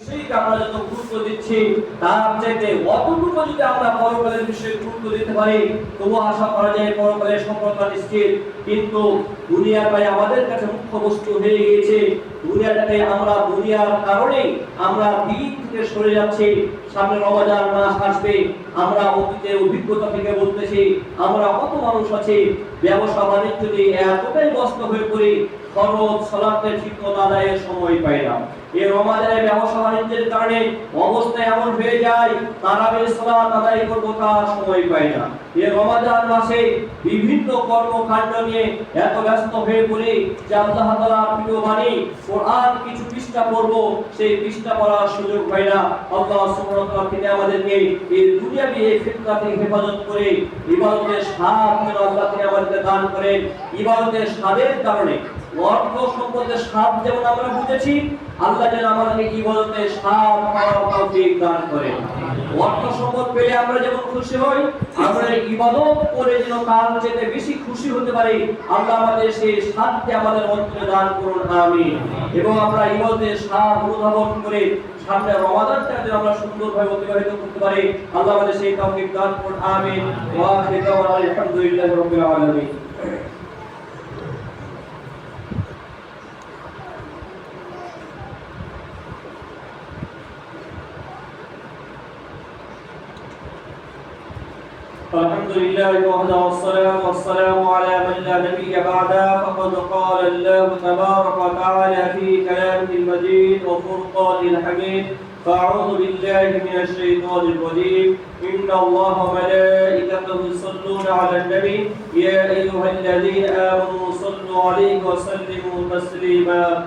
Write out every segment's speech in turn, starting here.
আমরা বিষয়ে গুরুত্ব দিতে পারি তবু আশা করা যায় নিশ্চিত। কিন্তু দুনিয়াটাই আমাদের কাছে হয়ে গিয়েছে আমরা দুনিয়ার কারণে আমরা দিন থেকে সরে যাচ্ছি। সামনে রমজান মাস আসবে। আমরা অতীতে অভিজ্ঞতা থেকে বলতেছি, আমরা কত মানুষ আছে। ব্যবসা বাণিজ্য নিয়ে এতটাই ব্যস্ত হয়ে পড়ি, খরচ সলাতে ঠিক আদায়ের সময় পাই না। এই রমাদানের ব্যবসা বাণিজ্যের কারণে অবস্থা এমন হয়ে যায়, তারাবির সালাত আদায় করব তার সময় পাই না। এই রমাদান মাসে বিভিন্ন কর্মকাণ্ড নিয়ে এত ব্যস্ত হয়ে পড়ি যে আল্লাহ তাআলার প্রিয় বাণী, কোরআন কিছু পৃষ্ঠা পড়ব, সেই পৃষ্ঠা পড়ার সুযোগ পাই না। আল্লাহ আমাদেরকে এই হেফাজত করে আমাদেরকে দান ইবাদতের স্বাদের কারণে অর্থ স্বাদ যেমন আমরা বুঝেছি, আল্লাহ যেন আমাদেরকে ইবাদতের স্বাদ পাওয়ার তৌফিক দান করেন অর্থ সম্পদ পেলে আমরা যেমন খুশি হই, আমরা ইবাদত করে যেন বেশি খুশি হতে পারি, আল্লাহ আমাদের সেই স্বাদকে আমাদের অন্তরে দান করুন এবং আমরা স্বাদ অনুধাবন করে সামনে রমাদানটা যেন আমরা সুন্দরভাবে অতিবাহিত করতে পারি, আল্লাহ আমাদের সেই তৌফিক দান করুন, আমিন। ওয়া আখিরু আলহামদুলিল্লাহি রাব্বিল আলামিন। الحمد لله وحده والصلاة والسلام على من لا نبي بعده. فقد قال الله تبارك وتعالى في كلامه المجيد وفرقانه الحميد فأعوذ بالله من الشيطان الرجيم. إن الله وملائكته يصلون على النبي يا أيها الذين آمنوا صلوا عليه وسلموا تسليما.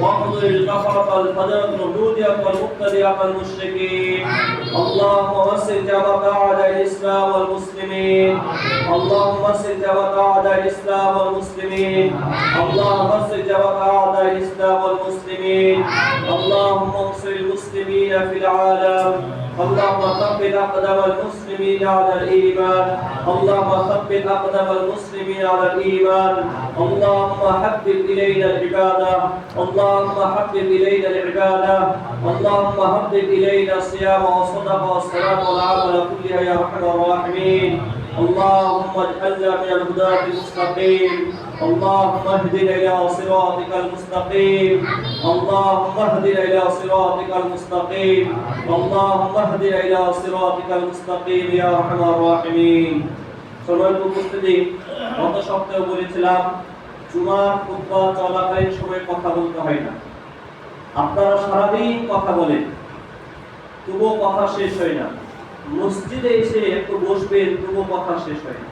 واخذل الكفرة الفجرة الهودية والمبتدعة المشركين. اللهم وسع جماعة أعداء الإسلام والمسلمين. اللهم وسع جماعة أعداء الإسلام والمسلمين. اللهم وسع جماعة أعداء الإسلام والمسلمين. اللهم انصر المسلمين في العالم. اللهم ثبت أقدام المسلمين على الإيمان. اللهم ثبت أقدام المسلمين على الإيمان. اللهم حبب إلينا العبادة. اللهم حبب إلينا العبادة. اللهم حبب إلينا الصيام والصدقة والصلاة والعمل كلها يا أرحم الراحمين. اللهم اجعلنا من الهداة المستقيم. اللهم اهدنا إلى صراطك المستقيم اللهم اهدنا إلى صراطك المستقيم اللهم اهدنا إلى صراطك المستقيم يا أرحم الراحمين সম্মানিত উপস্থিতি গত সপ্তাহে বলেছিলাম জুমার খুতবা চলাকালীন সময় কথা বলতে হয় না আপনারা সারাদিন কথা বলেন তবুও কথা শেষ হয় না মসজিদে এসে একটু বসবেন তবুও কথা শেষ হয় না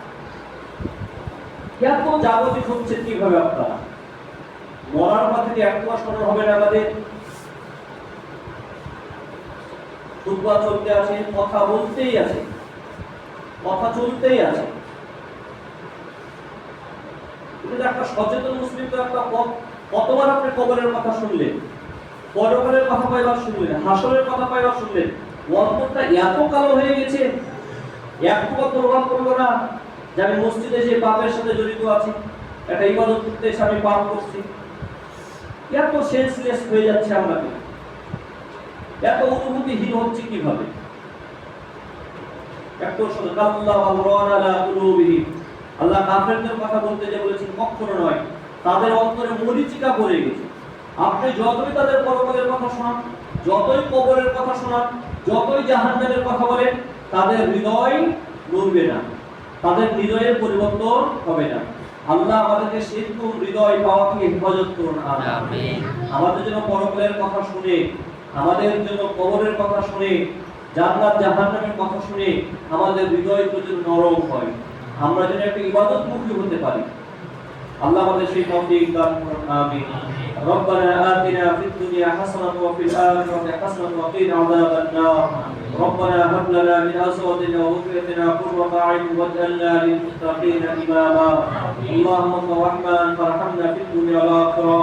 এত জাগতিক হচ্ছে কীভাবে আপনারা? মরার পর থেকে এক মাস স্মরণ হবে না আমাদের। খুতবা চলতে আছে, কথা বলতেই আছে। কথা চলতেই আছে। একটা সচেতন মুসলিম তো একটা কতবার আপনি কবরের কথা শুনলেন? পরকালের কথা পাইবার শুনলেন? হাসরের কথা পাইবার শুনলেন? অন্তরটা এত কালো হয়ে গেছে। একটু প্রভাব করল না। যে আমি মসজিদে যে পাপের সাথে জড়িত আছি, একটা ইবাদত করতে এসে আমি পাপ করছি। এত সেন্সলেস হয়ে যাচ্ছে আমরা এত অনুভূতিহীন হচ্ছে কীভাবে? আল্লাহ কাফেরদের কথা বলতে যে বলেছেন, কখনো নয়। তাদের অন্তরে মরিচিকা পড়ে গেছে। আপনি যতই তাদের পরকালের কথা শোনান, যতই কবরের কথা শোনান, যতই জাহান্নামের কথা বলেন, তাদের হৃদয় নড়বে না। তাদের হৃদয়ের পরিবর্তন হবে না। আল্লাহ আমাদেরকে সেরকম হৃদয় পাওয়া থেকে হেফাজত করুন আমাদের জন্য পরকালের কথা শুনে আমাদের জন্য কবরের কথা শুনে জান্নাত জাহান্নামের কথা শুনে আমাদের হৃদয় প্রচুর নরম হয়। আমরা যেন একটা ইবাদতমুখী হতে পারি। আল্লাহ আমাদের সেই তৌফিক দান করুন আমিন ربنا آتنا في الدنيا حسنة وفي الآخرة حسنة وقنا عذاب النار ربنا هب لنا من أزواجنا وذريتنا قرة أعين واجعلنا للمتقين إماما اللهم أنت الرحمن فارحمنا في الدنيا والآخرة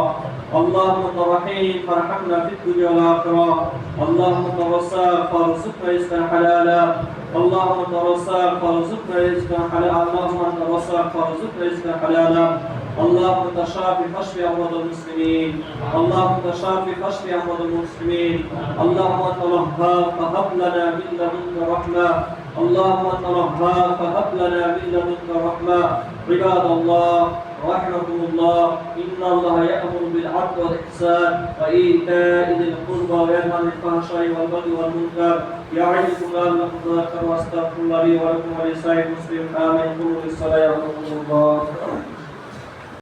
اللهم انت رحيم فارحمنا في الدنيا والآخرة. اللهم انت الرزاق فارزقنا رزقا حلالا. اللهم انت الرزاق فارزقنا رزقا حلالا. اللهم انت الرزاق فارزقنا رزقا حلالا. اللهم انت شافي فاشف امراض المسلمين. اللهم انت شافي فاشف امراض المسلمين. اللهم انت الوهاب فهب لنا من لدنك رحمة. اللهم انت الوهاب فهب لنا من لدنك رحمة. عباد الله رحمكم الله. إن الله يأمر بالعدل والإحسان وإيتاء ذي القربى وينهى عن الفحشاء والبغي والمنكر. يعظكم لعلكم تذكرون واستغفر الله لي ولكم ولسائر المسلمين. آمين. قولوا بالصلاة يرحمكم الله.